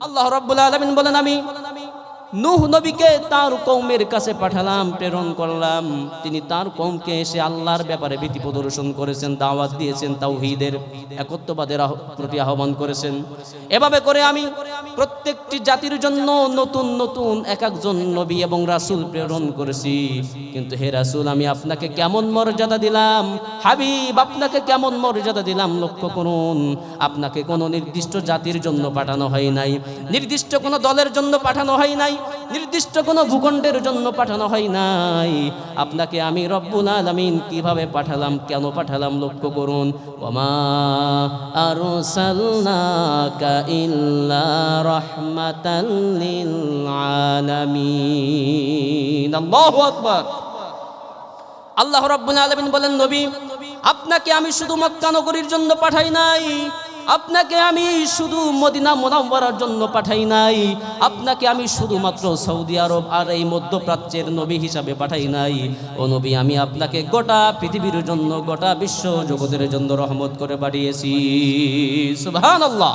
আল্লাহ রব্বুল আলামিন বলেন, আমি নুহ নবীকে তার কৌমের কাছে পাঠালাম, প্রেরণ করলাম। তিনি তার কৌমকে এসে আল্লাহর ব্যাপারে ভীতি প্রদর্শন করেছেন, দাওয়াত দিয়েছেন, তাওহীদের একত্ববাদের প্রতি আহ্বান করেছেন। এভাবে করে আমি প্রত্যেকটি জাতির জন্য নতুন নতুন এক একজন নবী এবং রাসূল প্রেরণ করেছি। কিন্তু হে রাসূল, আমি আপনাকে কেমন মর্যাদা দিলাম? হাবিব, আপনাকে কেমন মর্যাদা দিলাম? লক্ষ্য করুন, আপনাকে কোনো নির্দিষ্ট জাতির জন্য পাঠানো হয় নাই, নির্দিষ্ট কোনো দলের জন্য পাঠানো হয় নাই, নির্দিষ্ট কোনো ভূখণ্ডের জন্য পাঠানো হয় নাই। আপনাকে আমি রব্বুল আলামিন কীভাবে পাঠালাম, কেন পাঠালাম, লক্ষ্য করুন। ওমা আরসালনাকা ইল্লা রাহমাতাল লিল আল্লাহু রাব্বুল আলামিন বলেন, নবী, আপনাকে আমি শুধু মক্কা নগরীর জন্য পাঠাই নাই। আপনাকে আমি শুধু মদিনা মোনাম্মরার জন্য পাঠাই নাই। আপনাকে আমি শুধুমাত্র সৌদি আরব আর এই মধ্যপ্রাচ্যের নবী হিসাবে পাঠাই নাই। ও নবী, আমি আপনাকে গোটা পৃথিবীর জন্য, গোটা বিশ্ব জগতের জন্য রহমত করে পাঠিয়েছি। সুবহানাল্লাহ।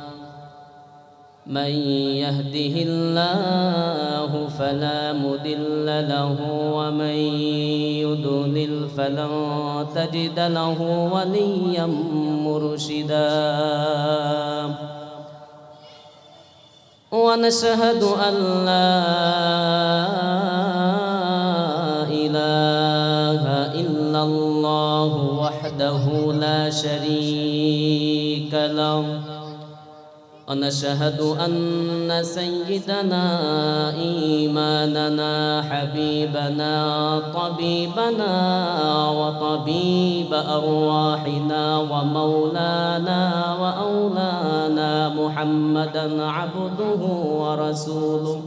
من يهده الله فلا مضل له ومن يضلل فلن تجد له وليا مرشدا. ونشهد أن لا إله إلا الله وحده لا شريك ونشهد أن سيدنا إيماننا حبيبنا طبيبنا وطبيب أرواحنا ومولانا وأولانا محمدا عبده ورسوله.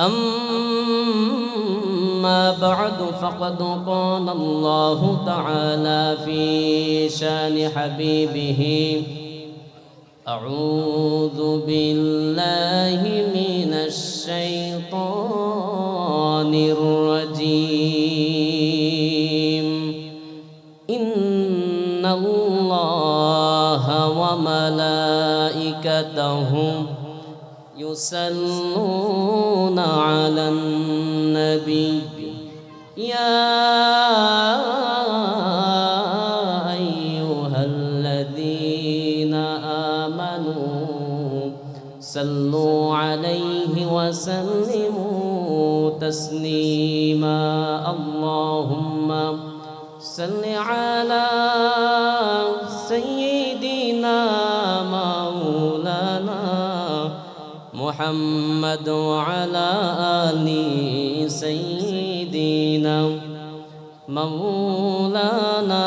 أما بعد فقد قال الله تعالى في شأن حبيبه أعوذ بالله من الشيطان الرجيم. إن الله وملائكته يصلون على النبي. يا وسلموا تسليما اللهم صل على سيدنا مولانا محمد وعلى آل سيدنا مولانا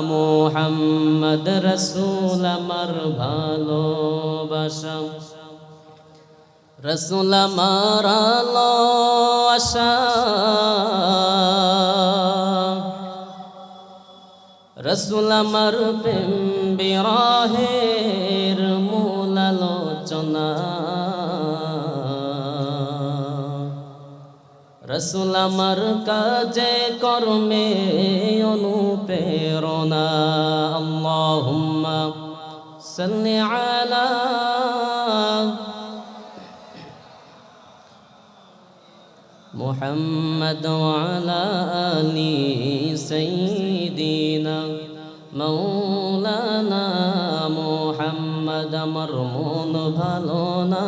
محمد رسول আমার ভালোবাসা রসুল আশা। রসুল আমার প্রেম বিরাহের মূল আলোচনা। রসুল আমার কাজে কর্মে অনুপ্রেরণা। আল্লাহুম্মা সাল্লি আলা محمد وعلى آل سيدنا مولانا محمد আমার মন ভালো না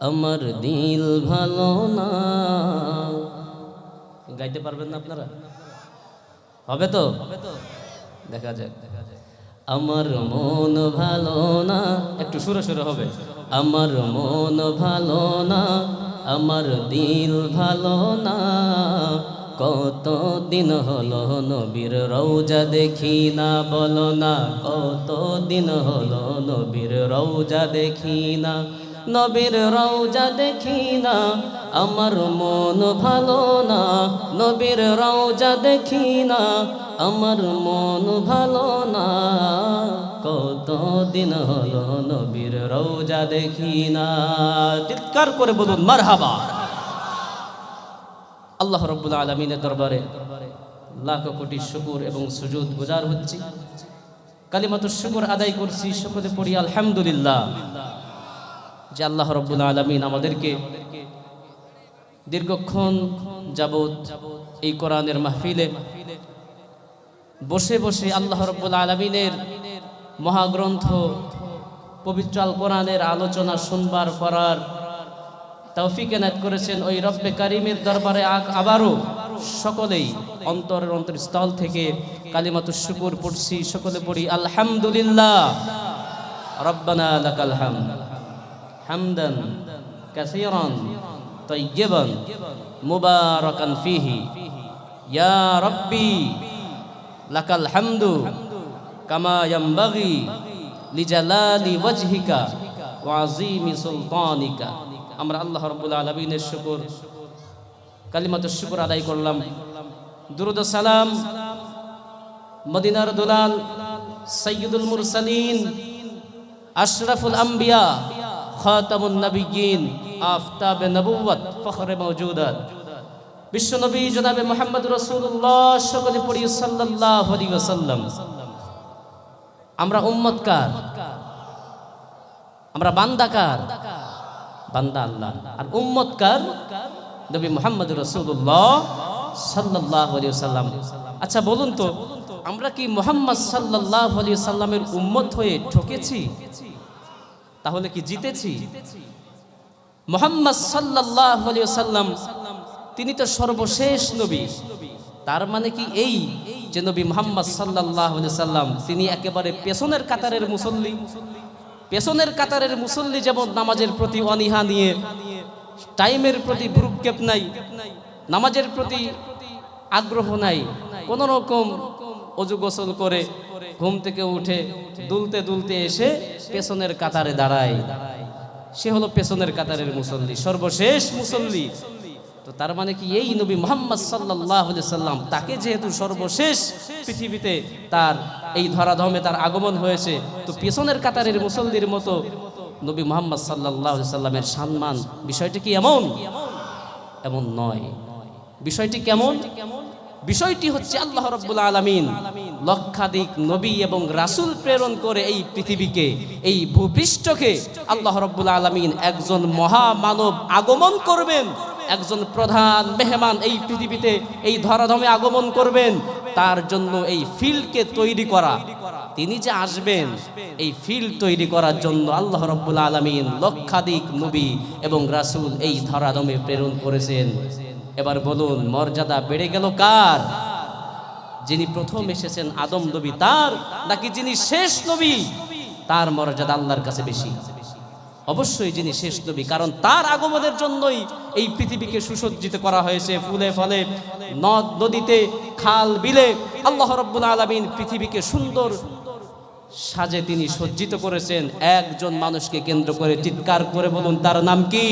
আমার দিল ভালো না গাইতে পারবেন না আপনারা হবে তো হবে তো দেখা যাক দেখা যাক আমার মন ভালো না একটু সুরে সুরে হবে আমার মন ভালো না আমার দিল ভালো না। কত দিন হলো নবীর রৌজা দেখি না বলো না। কত দিন হলো নবীর রৌজা দেখি না। নবীর রৌজা দেখি না, আমার মন ভালো না। নবীর রৌজা দেখি না, আমার মন ভালো না। কত দিন হলো নবীর রওজা দেখি না। চিৎকার করে বলুন, মারহাবা। আল্লাহ রব্বুল আলমিনের দরবারে লাখ কোটি শুকুর এবং সুজুদ গুজার হচ্ছি। কালিমাত শুকুর আদায় করছি সকলে পড়ি, আলহামদুলিল্লাহ। যে আল্লাহ রব্বুল আলমিন আমাদেরকে দীর্ঘক্ষণ যাবৎ এই কোরআনের মাহফিলে বসে বসে আল্লাহ রব্বুল আলমিনের মহাগ্রন্থ, পবিত্র আল কোরআনের আলোচনা শুনবার করার তৌফিক এনায়ত করেছেন ওই রব্বে কারিমের দরবারে আবারও সকলেই অন্তরের অন্তরস্থল থেকে কালিমাতু শুকুর পড়ছি, সকলে পড়ি, আলহামদুলিল্লাহ, রব্বানা লাকাল হামদ, হামদান কাসীরান তাইয়্যিবান মুবারাকান ফিহি, ইয়া রব্বি লাকাল হামদু কামা ইয়ানবাগি লিজালালি ওয়াজহিকা ওয়া আযীমি সুলতানিকা। আমরা আল্লাহ রাব্বুল শুকর আদায় করলাম। মদিনার দুলাল সৈয়দুল মুরসালিন, আশরাফুল আম্বিয়া, খাতামুন নবিয়্যিন, আফতাবে নবুওয়াত, ফখরে মওজুদাত। বিশ্বনবী জনাবে মোহাম্মদ রাসূলুল্লাহ, সকলে পড়ি সাল্লাল্লাহু আলাইহি আমরা উম্মত কার আমরা বান্দাকার। বান্দা আল্লাহ। আর উম্মত কার নবী মোহাম্মদ রাসূলুল্লাহ সাল্লাল্লাহু আলাইহি ওয়াসাল্লাম। আচ্ছা বলুন তো, আমরা কি মোহাম্মদ আলাইহি সাল্লামের উম্মত হয়ে ঠকেছি? তাহলে কি জিতেছি? মোহাম্মদ আলাইহি সাল্লাম তিনি তো সর্বশেষ নবী। তার মানে কি এই? যে নবী মোহাম্মদ আলাইহি সাল্লাম, তিনি একেবারে পেছনের কাতারের মুসল্লি। পেছনের কাতারের মুসল্লি যেমন নামাজের প্রতি অনীহা নিয়ে, টাইমের প্রতি ভ্রুক্ষেপ নাই, নামাজের প্রতি আগ্রহ নাই, কোন রকম অজু গোসল করে ঘুম থেকে উঠে, দুলতে দুলতে এসে পেছনের কাতারে দাঁড়ায়। সে হলো পেছনের কাতারের মুসল্লি, সর্বশেষ মুসল্লি। তো তার মানে কি এই নবী মোহাম্মদ সাল্লাহ সাল্লাম, তাকে যেহেতু সর্বশেষ পৃথিবীতে তার এই ধরাধমে তার আগমন হয়েছে, তো পেছনের কাতারের মুসল্লির মতো নবী মোহাম্মদ সাল্লাহ সাল্লামের সম্মান বিষয়টি কি এমন? এমন নয়। বিষয়টি কেমন? বিষয়টি হচ্ছে আল্লাহ রব্বুল আলমিন লক্ষাধিক নবী এবং রাসূল প্রেরণ করে এই পৃথিবীকে, এই ভূপৃষ্ঠকে আল্লাহ রব্বুল আলমিন একজন মহামানব আগমন করবেন। একজন প্রধান মেহমান এই পৃথিবীতে এই ধরাধমে আগমন করবেন, তার জন্য এই ফিল্ডকে তৈরি করা। তিনি যে আসবেন, এই ফিল্ড তৈরি করার জন্য আল্লাহ রব্বুল আলমিন লক্ষাধিক নবী এবং রাসূল এই ধরাধমে প্রেরণ করেছেন। এবার বলুন, মর্যাদা বেড়ে গেল কার? যিনি প্রথম এসেছেন আদম নবী, তার নাকি যিনি শেষ নবী, তার মর্যাদা আল্লাহর কাছে বেশি? অবশ্যই যিনি শেষ নবী, কারণ তার আগমনের জন্যই এই পৃথিবীকে সুসজ্জিত করা হয়েছে ফুলে ফলে, নদ, নদীতে খাল বিলে। আল্লাহ রব্বুল আলমিন পৃথিবীকে সুন্দর সাজে তিনি সজ্জিত করেছেন। একজন মানুষকে কেন্দ্র করে চিৎকার করে বলুন, তার নাম কি?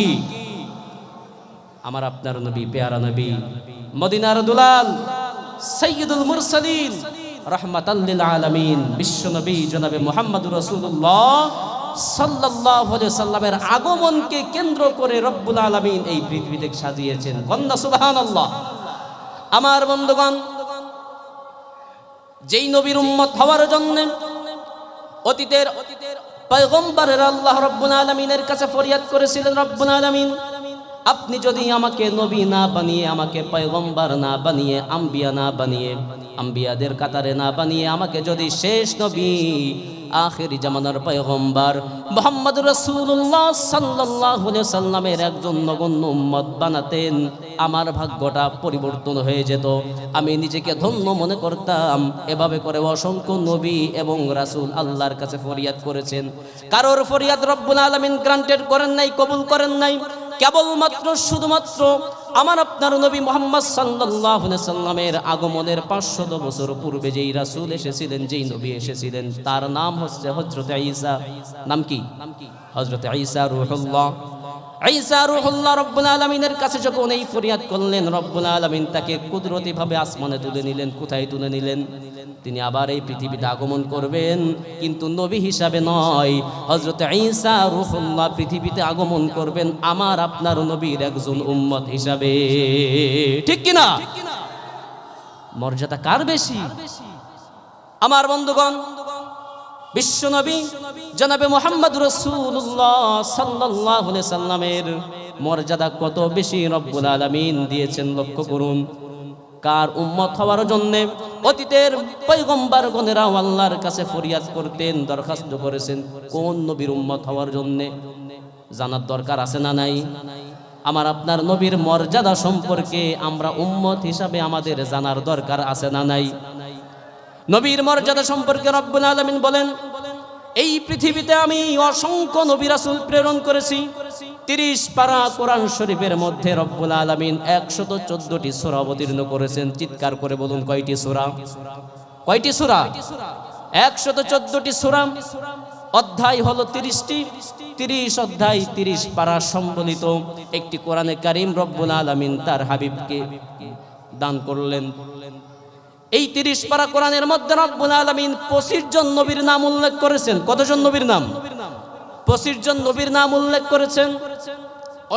আমার আপনার নবী, পেয়ারা নবী, মদিনার দুলাল সৈয়দুল মুরসালিন রহমাতাল্লিল আলামিন, বিশ্ব নবী জনাবে মোহাম্মদ রাসূলুল্লাহ। সাল্লামের আগমনকে কেন্দ্র করে রব্বুল আলামিন এই পৃথিবীতে সাজিয়েছেন। কন্যা সুবহানাল্লাহ। আমার বন্ধুগণ, যেই নবীর উম্মত হওয়ার জন্য অতীতের অতীতের পয়গম্বরের আল্লাহ রব্বুল আলামিনের কাছে ফরিয়াদ করেছিলেন, রব্বুল আলামিন, আপনি যদি আমাকে নবী না বানিয়ে, আমাকে পয়গম্বর না বানিয়ে, আম্বিয়া না বানিয়ে, আম্বিয়াদের কাতারে না বানিয়ে, আমাকে যদি শেষ নবী আখেরি জামানার পয়গম্বর মোহাম্মদ রসুল্লাহ সাল্লাহ সাল্লামের একজন নগণ্য উম্মত বানাতেন। আমার ভাগ্যটা পরিবর্তন হয়ে যেত। আমি নিজেকে ধন্য মনে করতাম। এভাবে করে অসংখ্য নবী এবং রাসূল আল্লাহর কাছে ফরিয়াদ করেছেন। কারোর ফরিয়াদ রব্বুল আলমিন গ্রান্টেড করেন নাই, কবুল করেন নাই। কেবলমাত্র শুধুমাত্র আমার আপনার নবী মোহাম্মদ সাল্লাহ সাল্লামের আগমনের পাঁচশত বছর পূর্বে যেই রাসুল এসেছিলেন, যেই নবী এসেছিলেন, তার নাম হচ্ছে হজরত আইসা নাম কি? নাম কি হজরত আইসা রুহুল্লাহ। ঈসা রুহুল্লাহ রব্বুল আলমিনের কাছে যখন এই ফরিয়াদ করলেন, রব্বুল আলমিন তাকে কুদরতিভাবে আসমানে তুলে নিলেন, কোথায় তুলে নিলেন? তিনি আবার এই পৃথিবীতে আগমন করবেন, কিন্তু নবী হিসাবে নয়। হজরত ঈসা রুহুল্লাহ পৃথিবীতে আগমন করবেন আমার আপনার নবীর একজন উম্মত হিসাবে। ঠিক কিনা? মর্যাদা কার বেশি? আমার বন্ধুগণ বিশ্বনবী জনাবে মোহাম্মদ রসুল্লাহ সাল্লাহ সাল্লামের মর্যাদা কত বেশি রব্বুল আলমিন দিয়েছেন লক্ষ্য করুন। কার উম্মত হওয়ার জন্যে অতীতের পৈগম্বার গণেরাও আল্লাহর কাছে ফরিয়াদ করতেন, দরখাস্ত করেছেন কোন নবীর উম্মত হওয়ার জন্যে? জানার দরকার আছে না নাই? আমার আপনার নবীর মর্যাদা সম্পর্কে আমরা উম্মত হিসাবে আমাদের জানার দরকার আছে না নাই? নবীর মর্যাদা সম্পর্কে রব্বুল আলমিন বলেন এই পৃথিবীতে আমি অসংখ্য নবী রাসূল প্রেরণ করেছি। তিরিশ পারা কোরআন শরীফের মধ্যে রব্বুল আলমিন একশত চোদ্দটি সোরা অবতীর্ণ করেছেন। চিৎকার করে বলুন, কয়টি সোরা? কয়টি সোরা? একশত চোদ্দটি সুরা। অধ্যায় হলো তিরিশটি। তিরিশ অধ্যায় তিরিশ পারা সম্বলিত একটি কোরআনে কারিম রব্বুল আলমিন তার হাবিবকে দান করলেন। এই তিরিশ পারা কোরআনের মধ্যে রব্বুল আলমিন পঁচিশ জন নবীর নাম উল্লেখ করেছেন। কতজন নবীর নাম? পঁচিশ জন নবীর নাম উল্লেখ করেছেন।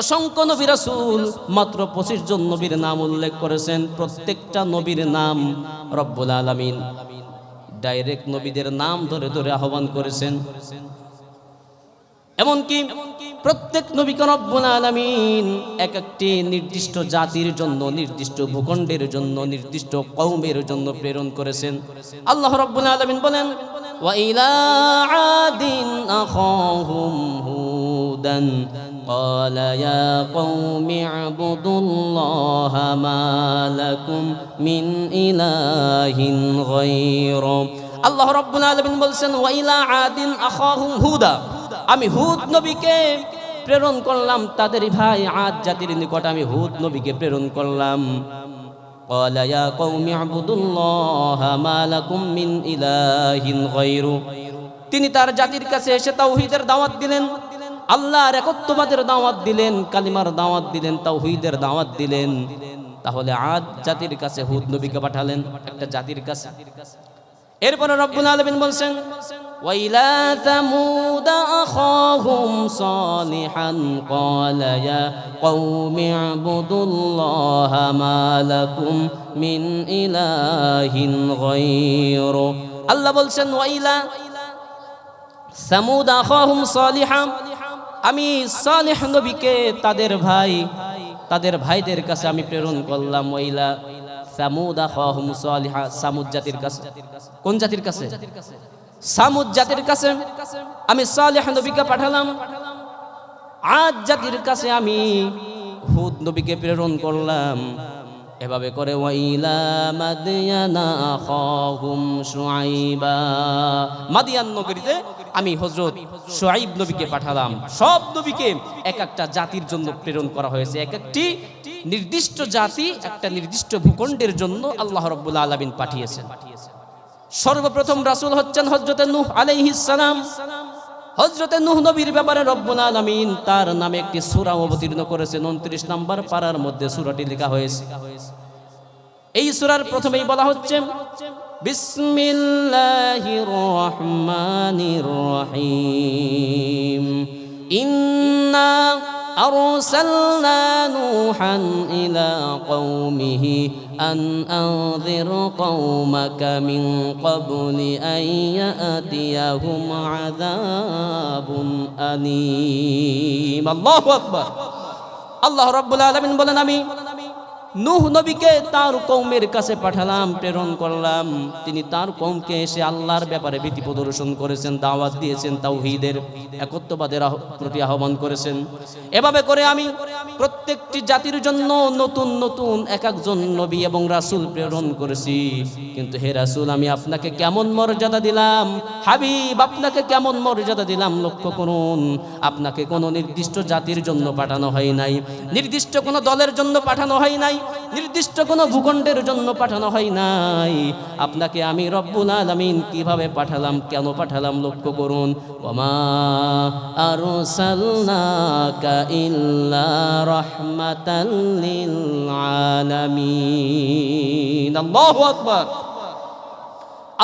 অসংখ্য নবী রাসূল মাত্র পঁচিশ জন নবীর নাম উল্লেখ করেছেন। প্রত্যেকটা নবীর নাম রব্বুল আলমিন। ডাইরেক্ট নবীদের নাম ধরে ধরে আহ্বান করেছেন। এমনকি প্রত্যেক নবীকে রব্বুল আলামিন এক একটি নির্দিষ্ট জাতির জন্য নির্দিষ্ট ভূখণ্ডের জন্য নির্দিষ্ট কওমের জন্য প্রেরণ করেছেন আল্লাহ রব্বুল আলামিন বলেন ওয়াইলা আদিন আখাহুম হুদান قال يا قوم اعبدوا الله ما لكم من إله غيره আল্লাহ রব্বুল আলামিন বলছেন ওয়াইলা আদিন আখাহুম হুদা আমি হুদ নবীকে প্রেরণ করলাম তাদের ভাই আদ জাতির নিকট আমি হুদ নবীকে প্রেরণ করলাম قال يا قوم اعبدوا الله ما لكم من إله غيره তিনি তার জাতির কাছে এসে তাওহীদের দাওয়াত দিলেন আল্লাহর একত্ববাদের দাওয়াত দিলেন কালিমার দাওয়াত দিলেন তাওহীদের দাওয়াত দিলেন তাহলে আদ জাতির কাছে হুদ নবীকে পাঠালেন একটা জাতির কাছে এরপরে রব্বুল আলামিন বলছেন ওয়াইলা তামুদ আখাহুম সালিহান ক্বালা ইয়া কওমি ইবুদুল্লাহা মা লাকুম মিন ইলাহিন গায়রু। আল্লাহ বলছেন, ওয়াইলা সামুদ আখাহুম সালিহা, আমি সালেহ নবীকে তাদের ভাই, তাদের ভাইদের কাছে আমি প্রেরণ করলাম, ওয়াইলা সামুদ আখাহুম সালিহা, সামুদ জাতির কাছে। কোন জাতির কাছে? সামুদ জাতির কাছে আমি সালেহ নবীকে পাঠালাম। আজ জাতির কাছে আমি হুদ নবীকে প্রেরণ করলাম। এভাবে করে মাদিয়ানা নগরীতে আমি হযরত শুআইব নবীকে পাঠালাম। সব নবীকে এক একটা জাতির জন্য প্রেরণ করা হয়েছে। এক একটি নির্দিষ্ট জাতি, একটা নির্দিষ্ট ভূখণ্ডের জন্য আল্লাহ রাব্বুল আলামিন পাঠিয়েছেন। সর্বপ্রথম রাসূল হচ্ছেন হযরত নূহ আলাইহিস সালাম। হজরতে নুহ নবীর ব্যাপারে রব্বুল আলামিন তার নামে একটি সূরা অবতীর্ণ করেছেন। 29 নম্বর পারার মধ্যে সূরাটি লেখা হয়েছে। এই সূরার প্রথমেই বলা হচ্ছে, বিসমিল্লাহির রহমানির রহিম। ইন্না أرسلنا نوحا إلى قومه أن أنذر قومك من قبل أن يأتيهم عذاب أليم. الله أكبر. الله رب العالمين بلنا নূহ নবীকে তার কৌমের কাছে পাঠালাম, প্রেরণ করলাম। তিনি তার কৌমকে এসে আল্লাহর ব্যাপারে ভীতি প্রদর্শন করেছেন, দাওয়াত দিয়েছেন, তাওহীদের একত্ববাদের প্রতি আহ্বান করেছেন। এভাবে করে আমি প্রত্যেকটি জাতির জন্য নতুন নতুন এক একজন নবী এবং রাসূল প্রেরণ করেছি। কিন্তু হে রাসূল, আমি আপনাকে কেমন মর্যাদা দিলাম? হাবিব, আপনাকে কেমন মর্যাদা দিলাম? লক্ষ্য করুন, আপনাকে কোনো নির্দিষ্ট জাতির জন্য পাঠানো হয় নাই। নির্দিষ্ট কোনো দলের জন্য পাঠানো হয় নাই। নির্দিষ্ট কোনো ভূখণ্ডের জন্য পাঠানো হয় নাই। আপনাকে আমি রব্বুল আলামিন কীভাবে পাঠালাম, কেন পাঠালাম লক্ষ্য করুন।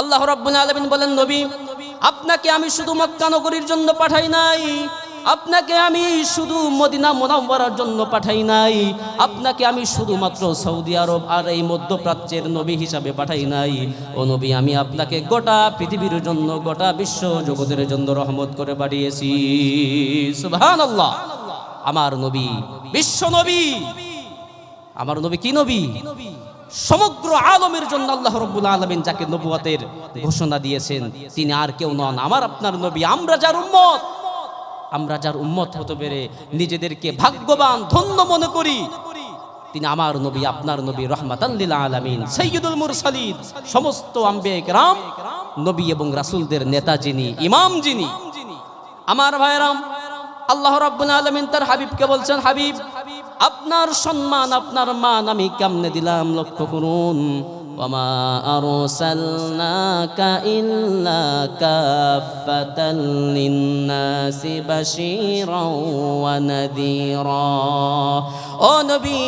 আল্লাহু রাব্বুল আলামিন বলেন, নবী, আপনাকে আমি শুধু মক্কা নগরীর জন্য পাঠাই নাই। আপনাকে আমি শুধু মদিনা মোনাম্মরার জন্য পাঠাই নাই। আপনাকে আমি শুধুমাত্র সৌদি আরব আর এই মধ্যপ্রাচ্যের নবী হিসাবে পাঠাই নাই। ও নবী, আমি আপনাকে গোটা পৃথিবীর জন্য, গোটা বিশ্ব জগতের জন্য রহমত করে পাঠিয়েছি। আমার নবী বিশ্ব নবী। আমার নবী কি নবী? সমগ্র আলমের জন্য আল্লাহ রব্বুল আলমিন যাকে নবুয়াতের ঘোষণা দিয়েছেন, তিনি আর কেউ নন। আমার আপনার নবী, আমরা যার উম্মত। আমরা যার উম্মত হতে পেরে নিজেদেরকে ভাগ্যবান, ধন্য মনে করি। তিনি আমার নবী, আপনার নবী রহমাতাল্লিল আলামিন সৈয়দুল মুরসালিদ সমস্ত আম্বে নবী এবং রাসুলদের নেতা যিনি, ইমাম যিনি। আমার ভাইরাম আল্লাহ রাব্বুল আলমিন তার হাবিবকে বলছেন, হাবিব আপনার সম্মান, আপনার মান আমি কেমনে দিলাম লক্ষ্য করুন। আরসালনাকা ইল্লা কাফাতাল লিন্নাসি বাশীরাও ওয়া নাযীরা ও নবী,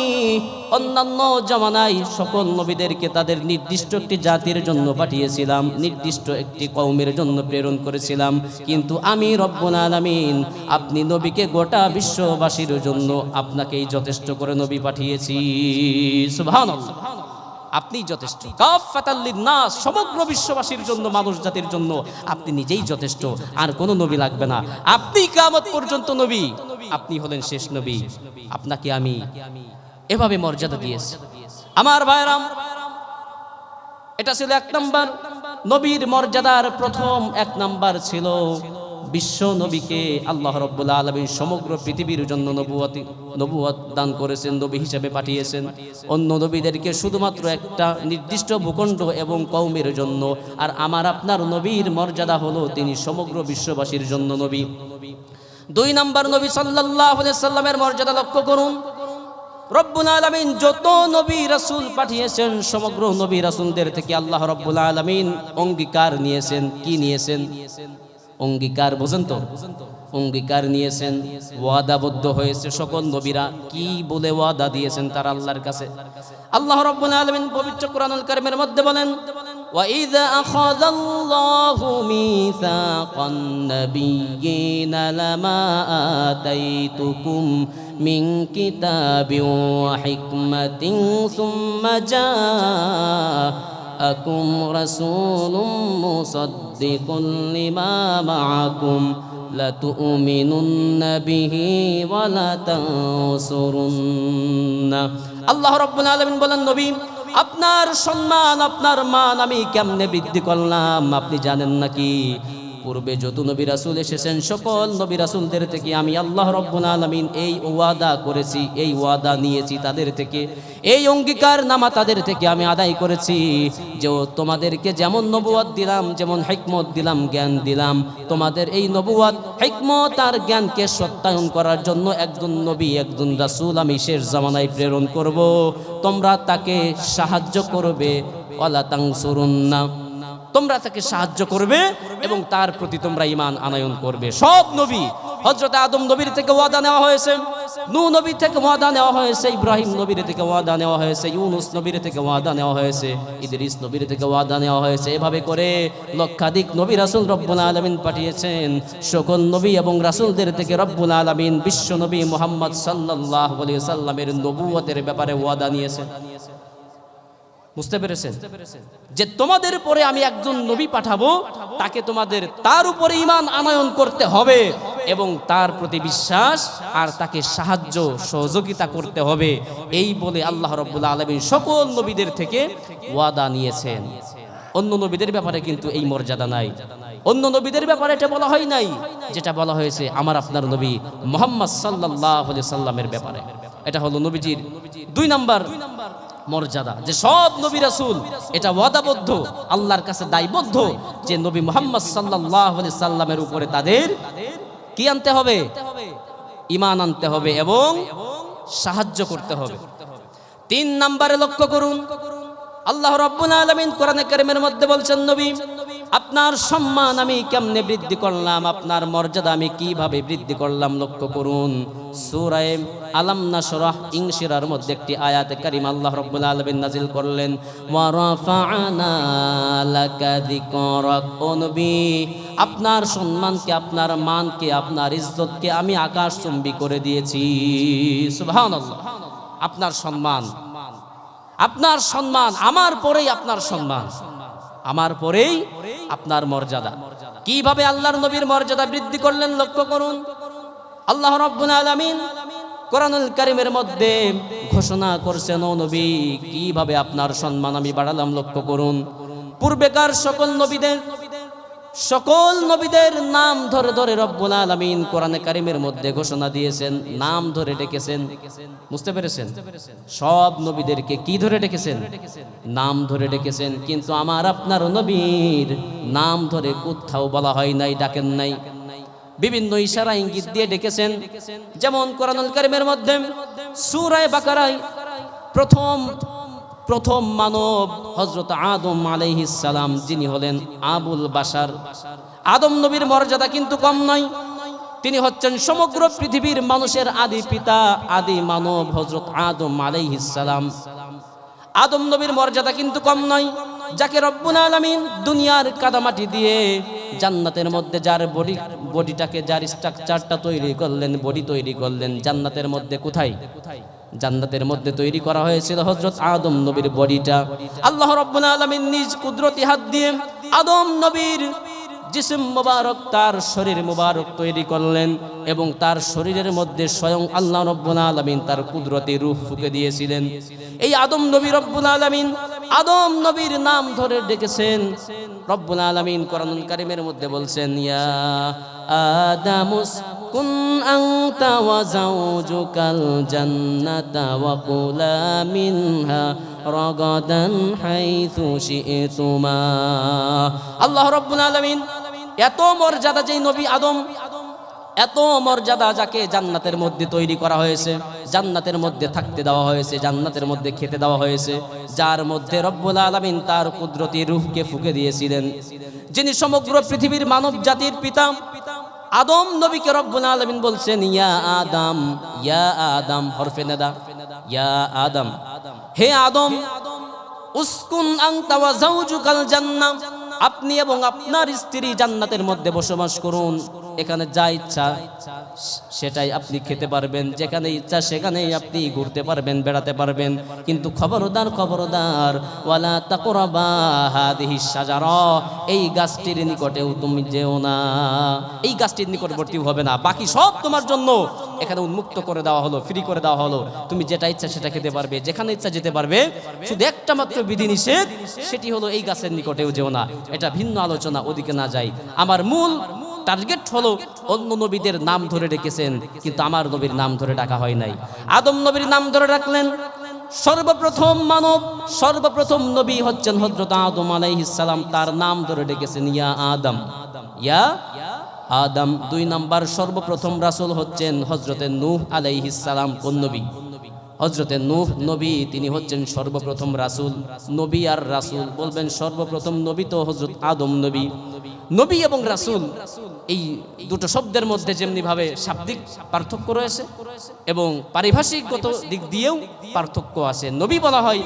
অন্যান্য জামানায় সকল নবীদেরকে তাদের নির্দিষ্ট একটি জাতির জন্য পাঠিয়েছিলাম, নির্দিষ্ট একটি কৌমের জন্য প্রেরণ করেছিলাম। কিন্তু আমি রব্বুল আলামিন, আপনি নবীকে গোটা বিশ্ববাসীর জন্য আপনাকেই যথেষ্ট করে নবী পাঠিয়েছি। আপনি যথেষ্ট। নাস সমগ্র বিশ্ববাসীর জন্য, মানুষ জাতির জন্য আপনি নিজেই যথেষ্ট, আর কোনো নবী লাগবে না। আপনি কিয়ামত পর্যন্ত নবী, আপনি হলেন শেষ নবী। আপনাকে আমি এভাবে মর্যাদা দিয়েছি। আমার ভাইরাম, এটা ছিল এক নাম্বার। নবীর মর্যাদার প্রথম এক নাম্বার ছিল বিশ্ব নবীকে আল্লাহ রব্বুল আলমী সমগ্র পৃথিবীর জন্য নবুয়াতি, নবুয়াত দান করেছেন, নবী হিসেবে পাঠিয়েছেন। অন্য নবীদেরকে শুধুমাত্র একটা নির্দিষ্ট ভূখণ্ড এবং কৌমের জন্য, আর আমার আপনার নবীর মর্যাদা হলো তিনি সমগ্র বিশ্ববাসীর জন্য নবী। দুই নাম্বার নবী আলাইহি সাল্লামের মর্যাদা লক্ষ্য করুন। রব্বুল আলামিন যত নবী রাসূল পাঠিয়েছেন, সমগ্র নবী রাসুলদের থেকে আল্লাহ রব্বুল আলমিন অঙ্গীকার নিয়েছেন, কি নিয়েছেন? অঙ্গীকার বোঝেন তো অঙ্গীকার নিয়েছেন ওয়াদাবদ্ধ হয়েছে সকল নবীরা কি বলে ওয়াদা দিয়েছেন তার আল্লাহর কাছে আল্লাহ রব্বুল আলামিন পবিত্র কোরআনুল কারীমের মধ্যে বলেন وإذ أخذ الله ميثاق النبيين لما آتيتكم من كتاب وحكمة ثم جاءكم رسول مصدق لما معكم لتؤمنن به ولتنصرن আল্লাহ রব্বুল আলামিন বলেন নবী আপনার সম্মান আপনার মান আমি কেমনে বৃদ্ধি করলাম আপনি জানেন নাকি পূর্বে যত নবী রাসুল এসেছেন, সকল নবী রাসুলদের থেকে আমি আল্লাহ রব্বুল আলামিন এই ওয়াদা করেছি, এই ওয়াদা নিয়েছি তাদের থেকে, এই অঙ্গীকার নামা তাদের থেকে আমি আদায় করেছি যে তোমাদেরকে যেমন নবুয়াত দিলাম, যেমন হিকমত দিলাম, জ্ঞান দিলাম। তোমাদের এই নবুয়াত হিকমত আর জ্ঞানকে সত্যায়ন করার জন্য একজন নবী, একজন রাসূল আমি শেষ জামানায় প্রেরণ করব। তোমরা তাকে সাহায্য করবে। ওয়ালা তাংসুরুন্না। তোমরা তাকে সাহায্য করবে এবং তার প্রতি তোমরা ইমান আনায়ন করবে। সব নবী হজরত আদম নবীর থেকে ওয়াদা নেওয়া হয়েছে নু নবী থেকে ওয়াদা নেওয়া হয়েছে, ইব্রাহিম নবীর থেকে ওয়াদা নেওয়া হয়েছে, ইউনুস নবীর থেকে ওয়াদা নেওয়া হয়েছে, ইদরিস নবীর থেকে ওয়াদা নেওয়া হয়েছে। এভাবে করে লক্ষাধিক নবী রাসূল রব্বুল আলামিন পাঠিয়েছেন। সকল নবী এবং রাসূলদের থেকে রব্বুল আলামিন বিশ্ব নবী মোহাম্মদ আলাইহি সাল্লামের নবুয়তের ব্যাপারে ওয়াদা নিয়েছেন। বুঝতে পেরেছেন? যে তোমাদের পরে আমি একজন নবী পাঠাবো, তাকে তোমাদের তার উপরে ইমান আনয়ন করতে হবে এবং তার প্রতি বিশ্বাস আর তাকে সাহায্য, সহযোগিতা করতে হবে। এই বলে আল্লাহ রব্বুল্লা আলমিন সকল নবীদের থেকে ওয়াদা নিয়েছেন। অন্য নবীদের ব্যাপারে কিন্তু এই মর্যাদা নাই। অন্য নবীদের ব্যাপারে এটা বলা হয় নাই, যেটা বলা হয়েছে আমার আপনার নবী মোহাম্মদ সাল্লাহ সাল্লামের ব্যাপারে। এটা হলো নবীজির দুই নাম্বার মর্যাদা। যে সব নবী রাসুল, এটা ওয়াদাবদ্ধ, আল্লাহর কাছে দায়বদ্ধ, যে নবী মোহাম্মদ সাল্লাহ সাল্লামের উপরে তাদের কি আনতে হবে? ইমান আনতে হবে এবং সাহায্য করতে হবে। তিন নাম্বারে লক্ষ্য করুন। আল্লাহ রব্বুল আলমিন কোরআনে কারিমের মধ্যে বলছেন, নবী আপনার সম্মান আমি কেমনে বৃদ্ধি করলাম? আপনার মর্যাদা আমি কীভাবে বৃদ্ধি করলাম? লক্ষ্য করুন। সূরায়ে আলাম নাশরাহ ইনশিরার মধ্যে একটি আয়াতে কারিম আল্লাহ রাব্বুল আলামিন নাজিল করলেন, ওয়া লাকা যিকরাক ও নবী আপনার সম্মানকে, আপনার মানকে, আপনার ইজ্জতকে আমি আকাশচুম্বী করে দিয়েছি। আপনার সম্মান। আপনার সম্মান, আমার পরেই আপনার সম্মান। আমার পরেই আপনার মর্যাদা। কীভাবে আল্লাহর নবীর মর্যাদা বৃদ্ধি করলেন লক্ষ্য করুন। আল্লাহ রব্বুল আলামিন কোরআনুল কারিমের মধ্যে ঘোষণা করছেন, ও নবী, কীভাবে আপনার সম্মান আমি বাড়ালাম লক্ষ্য করুন। পূর্বেকার সকল নবীদের সকল নবীদের নাম ধরে ধরে রব্বুল আলামিন কোরআনে কারিমের মধ্যে ঘোষণা দিয়েছেন, নাম ধরে ডেকেছেন। বুঝতে পেরেছেন? সব নবীদেরকে কি ধরে ডেকেছেন? নাম ধরে ডেকেছেন। কিন্তু আমার আপনার নবীর নাম ধরে কোথাও বলা হয় নাই, ডাকেন নাই। বিভিন্ন ইশারা ইঙ্গিত দিয়ে ডেকেছেন। যেমন কোরআনুল কারিমের মধ্যে সূরায়ে বাকারায় প্রথম প্রথম মানব হজরত আদম আলাইহিস সালাম, যিনি হলেন আবুল বাশার। আদম নবীর মর্যাদা কিন্তু কম নয়। তিনি হচ্ছেন সমগ্র পৃথিবীর মানুষের আদি পিতা, আদি মানব হজরত আদম সালাম। আদম নবীর মর্যাদা কিন্তু কম নয়। যাকে রব্বুল আলামিন দুনিয়ার কাদামাটি দিয়ে জান্নাতের মধ্যে যার বডি, বডিটাকে, যার স্ট্রাকচারটা তৈরি করলেন, বডি তৈরি করলেন, জান্নাতের মধ্যে কোথায় কোথায়? জান্নাতের মধ্যে তৈরি করা হয়েছিল হজরত আদম নবীর বডিটা। আল্লাহ রব্বুল আলমিন নিজ কুদরতি হাত দিয়ে আদম নবীর জিসিম মুবারক তার শরীর মুবারক তৈরি করলেন এবং তার শরীরের মধ্যে স্বয়ং আল্লাহ রব্বুল আলামিন তার কুদরতি রূপ ফুকে দিয়েছিলেন। এই আদম নবী রব্বুল আলামিন আদম নবীর নাম ধরে ডেকেছেন। রব্বুল আলামিন কোরআনুল কারীমের মধ্যে বলছেন, ইয়া আদামুস কুন আনতা ওয়া যাওজুকাল জান্নাতা ওয়া কুলা মিনহা শি'তুমা। আল্লাহ রব্বুল আলামিন এত মর্যাদা যেই নবী আদম, এত মর্যাদা যাকে জান্নাতের মধ্যে তৈরি করা হয়েছে, জান্নাতের মধ্যে থাকতে দেওয়া হয়েছে, জান্নাতের মধ্যে খেতে দেওয়া হয়েছে, যার মধ্যে রব্বুল আলমিন তার কুদরতি রূহকে ফুকে দিয়েছিলেন। যিনি সমগ্র পৃথিবীর মানব জাতির পিতা, আদম নবীকে রব্বুল আলমিন বলছেন, ইয়া আদম ইয়া আদম, হরফে নেদা, ইয়া আদম। হে আদম, উস্কুন আনতা ওয়া যাওজুকাল জান্নাহ। আপনি এবং আপনার স্ত্রী জান্নাতের মধ্যে বসবাস করুন। এখানে যা ইচ্ছা সেটাই আপনি খেতে পারবেন, যেখানে ইচ্ছা সেখানেই আপনি ঘুরতে পারবেন, বেড়াতে পারবেন। কিন্তু খবরদার খবরদার, ওয়ালা তাকরাবা এই গাছটির নিকটেও তুমি যেও না। এই গাছটির নিকটবর্তী হবে না। বাকি সব তোমার জন্য। এখানে উন্মুক্ত করে দেওয়া হলো ফ্রি করে দেওয়া হলো। তুমি যেটা ইচ্ছা সেটা খেতে পারবে, যেখানে ইচ্ছা যেতে পারবে। শুধু একটা মাত্র বিধি নিষেধ সেটি হলো এই গাছের নিকটেও যেও না। এটা ভিন্ন আলোচনা, ওদিকে না যাই। আমার মূল টার্গেট হলো অন্য নবীদের নাম ধরে রেখেছেন কিন্তু আমার নবীর নাম ধরে ডাকা হয় নাই। আদম নবীর নাম ধরে রাখলেন সর্বপ্রথম মানব, সর্বপ্রথম নবী হচ্ছেন হজরত আদম আলাইহিস সালাম, তার নাম ধরে ডেকেছেন, ইয়া আদম। ইয়া আদম, দুই নাম্বার সর্বপ্রথম রাসূল হচ্ছেন হজরতে নূহ আলাইহিস সালাম, কোন নবী? হজরতে নূহ নবী, তিনি হচ্ছেন সর্বপ্রথম রাসূল, নবী আর রাসূল। বলবেন সর্বপ্রথম নবী তো হজরত আদম নবী। নবী এবং রাসূল এই দুটো শব্দের মধ্যে যেমনি ভাবে শাব্দিক পার্থক্য রয়েছে এবং পারিভাষিকগত দিক দিয়েও পার্থক্য আছে। নবী বলা হয়,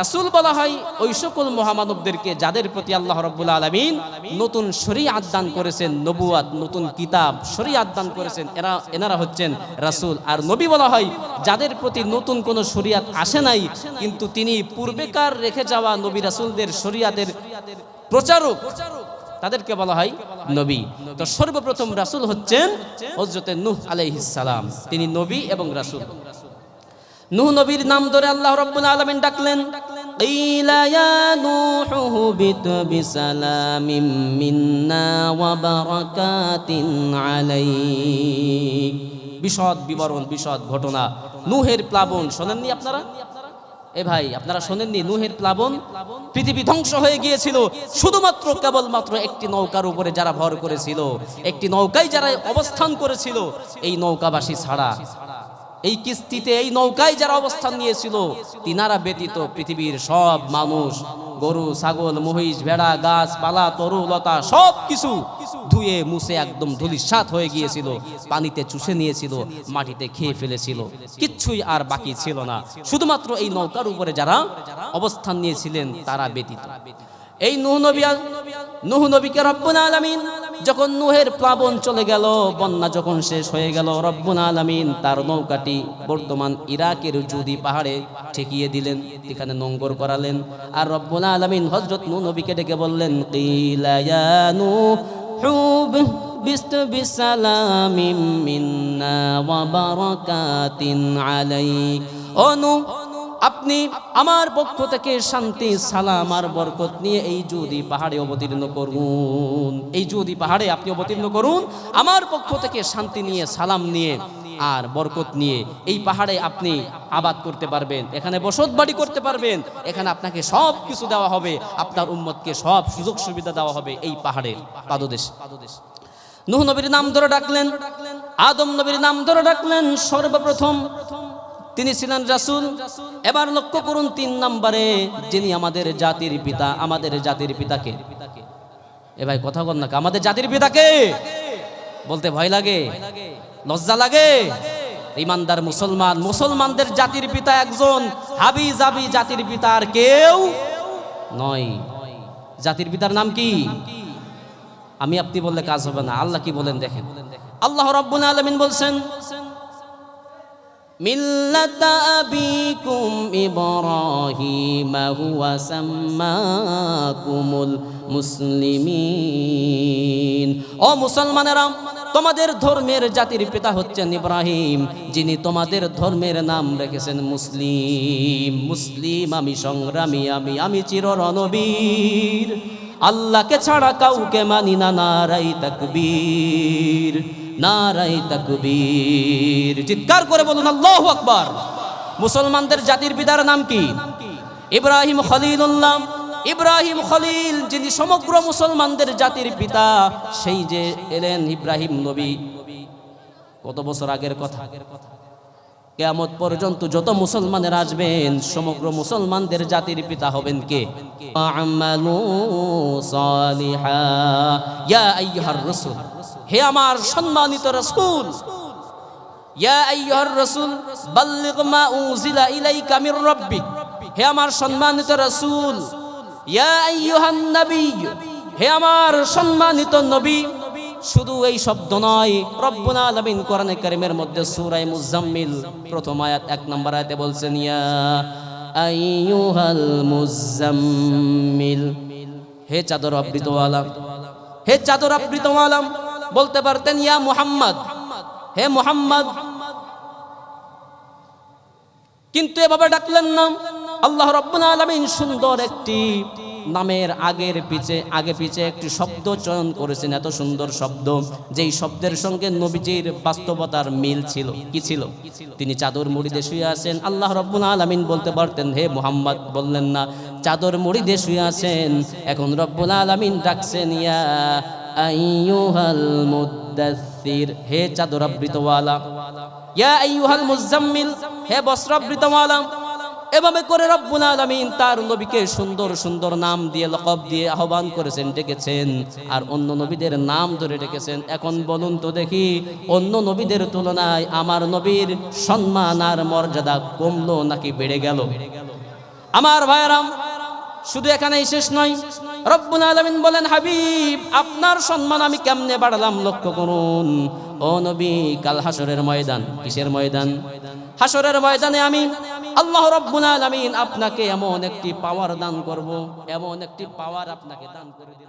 রাসূল বলা হয়, ওই সকল মহামানবদেরকে যাদের প্রতি আল্লাহ রব্বুল আলমিন নতুন শরী দান করেছেন, নবুয়াত, নতুন কিতাব শরী দান করেছেন, এরা, এনারা হচ্ছেন রাসূল। আর নবী বলা হয়, যাদের প্রতি নতুন কোনো শরিয়াত আসে নাই, কিন্তু তিনি পূর্বেকার রেখে যাওয়া নবী রাসূলদের শরীয়তের প্রচারক তাদেরকে বলা হয় নবী তো সর্বপ্রথম রাসূল হচ্ছেন হযরতে নূহ আলাইহিস সালাম তিনি নবী এবং রাসূল নূহ নবীর নাম ধরে আল্লাহ রাব্বুল আলামিন ডাকলেন قيل يا نوح اهبط بسلام منا وبركات عليك বিশদ বিবরণ বিশদ ঘটনা নূহের প্লাবন শোনেননি আপনারা এ ভাই, আপনারা শোনেননি, নুহের প্লাবন পৃথিবী ধ্বংস হয়ে গিয়েছিল। শুধুমাত্র কেবলমাত্র একটি নৌকার উপরে যারা ভর করেছিল, একটি নৌকায় যারা অবস্থান করেছিল, এই নৌকাবাসী ছাড়া এই কিস্তিতে, এই নৌকায় যারা অবস্থান নিয়েছিল, তিনারা ব্যতীত পৃথিবীর সব মানুষ, গরু, ছাগল, মহিষ, ভেড়া, গাছ, পালা, তরু, লতা, সব কিছু ধুয়ে, মুছে একদম ধুলিসাৎ হয়ে গিয়েছিল, পানিতে চুষে নিয়েছিল, মাটিতে খেয়ে ফেলেছিল, কিচ্ছুই আর বাকি ছিল না। শুধুমাত্র এই নৌকার উপরে যারা অবস্থান নিয়েছিলেন, তারা ব্যতীত। এই নুহ নবী নুহ নবীকে আলামিন যখন নুহের প্লাবন চলে গেল, বন্যা যখন শেষ হয়ে গেল, রব্বুল আলামিন তার নৌকাটি বর্তমান ইরাকের জুদি পাহাড়ে ঠেকিয়ে দিলেন, এখানে নোঙ্গর করালেন। আর রব্বুল আলামিন হযরত নূহ নবীকে ডেকে বললেন, কিলা ইয়া নূহ বিস্ত ওয়া বারাকাতিন আলাইক। ও নূহ আপনি আমার পক্ষ থেকে শান্তি, সালাম আর বরকত নিয়ে এই যদি পাহাড়ে অবতীর্ণ করুন। এই যদি পাহাড়ে আপনি অবতীর্ণ করুন, আমার পক্ষ থেকে শান্তি নিয়ে, সালাম নিয়ে আর বরকত নিয়ে এই পাহাড়ে আপনি আবাদ করতে পারবেন, এখানে বসত বাড়ি করতে পারবেন, এখানে আপনাকে সব কিছু দেওয়া হবে, আপনার উম্মতকে সব সুযোগ সুবিধা দেওয়া হবে এই পাহাড়ের পাদদেশ। নুহ নবীর নাম ধরে ডাকলেন, আদম নবীর নাম ধরে ডাকলেন, সর্বপ্রথম তিনি ছিলেন রাসূল। এবার লক্ষ্য করুন তিন নম্বরে যিনি আমাদের জাতির পিতা, আমাদের জাতির পিতাকে। এ ভাই কথা বল না আমাদের জাতির পিতাকে। বলতে ভয় লাগে, লজ্জা লাগে। ইমানদার মুসলমান, মুসলমানদের জাতির পিতা একজন, হাবি জাবি জাতির পিতা আর কেউ নয়। জাতির পিতার নাম কি? আমি আপনি বললে কাজ হবে না, আল্লাহ কি বলেন দেখেন। আল্লাহ রব্বুল আলামিন বলছেন তোমাদের ধর্মের জাতির পিতা হচ্ছেন ইব্রাহিম, যিনি তোমাদের ধর্মের নাম রেখেছেন মুসলিম। মুসলিম, আমি সংগ্রামী, আমি আমি চির রণবীর আল্লাহকে ছাড়া কাউকে মানি না, নারাই তাকবীর। নারাই চিৎকার করে বলুন, আল্লাহু মুসলমানদের জাতির পিতার নাম কি? ইব্রাহিম খলিলুল্লাহ। ইব্রাহিম খলিল, যিনি সমগ্র মুসলমানদের জাতির পিতা, সেই যে এলেন ইব্রাহিম নবী। কত বছর আগের কথা? কেয়ামত পর্যন্ত যত মুসলমানের আসবেন, সমগ্র মুসলমানদের জাতির পিতা হবেন কে? আমালু সালিহা। ইয়া আইয়ুহার রাসূল। হে আমার সম্মানিত রাসূল। হে আমার সম্মানিত রাসূল হে আমার সম্মানিত নবী, শুধু এই শব্দ নয়, রব্বুল আলামিন কোরআনে কারিমের মধ্যে সূরা মুজাম্মিল প্রথম আয়াত এক নম্বর আয়াতে বলছেন হে চাদর আবৃতওয়ালা, হে চাদর আবৃতওয়ালা বলতে পারতেন, ইয়া মুহাম্মদ, হে মুহাম্মদ। কিন্তু এভাবে ডাকলেন না। আল্লাহ রব্বুল সুন্দর একটি নামের আগের পিছে, আগে পিছে একটি শব্দ চয়ন করেছেন। এত সুন্দর শব্দ, যেই শব্দের সঙ্গে নবীজির বাস্তবতার মিল ছিল, কি ছিল? তিনি চাদর মুড়িতে শুয়ে আছেন। আল্লাহ রব্বুল আলামিন বলতে পারতেন, হে মুহাম্মদ, বললেন না, চাদর মুড়িতে শুয়ে আছেন। এখন রব্বুল আলামিন ডাকছেন, ইয়া আইয়ুহাল মুদাসসির। হে চাদর আবৃতওয়ালা ইয়া আইয়ুহাল মুজাম্মিল হে বস্ত্রাবৃতওয়ালা এভাবে করে রব্বুল আলামিন তার নবীকে সুন্দর সুন্দর নাম দিয়ে, লকব দিয়ে আহ্বান করেছেন, ডেকেছেন, আর অন্য নবীদের নাম ধরে ডেকেছেন। এখন বলুন তো দেখি, অন্য নবীদের তুলনায় আমার নবীর সম্মান আর মর্যাদা কমলো নাকি বেড়ে গেল? আমার ভাইরাম শুধু এখানেই শেষ নয় রব্বুল আলমিন বলেন, হাবিব, আপনার সম্মান আমি কেমনে বাড়ালাম লক্ষ্য করুন। ও নবী, কাল হাসরের ময়দান, কিসের ময়দান? হাসরের ময়দানে আমি আল্লাহ রব্বুল আলমিন আপনাকে এমন একটি পাওয়ার দান করব, এমন একটি পাওয়ার আপনাকে দান করে দিলাম।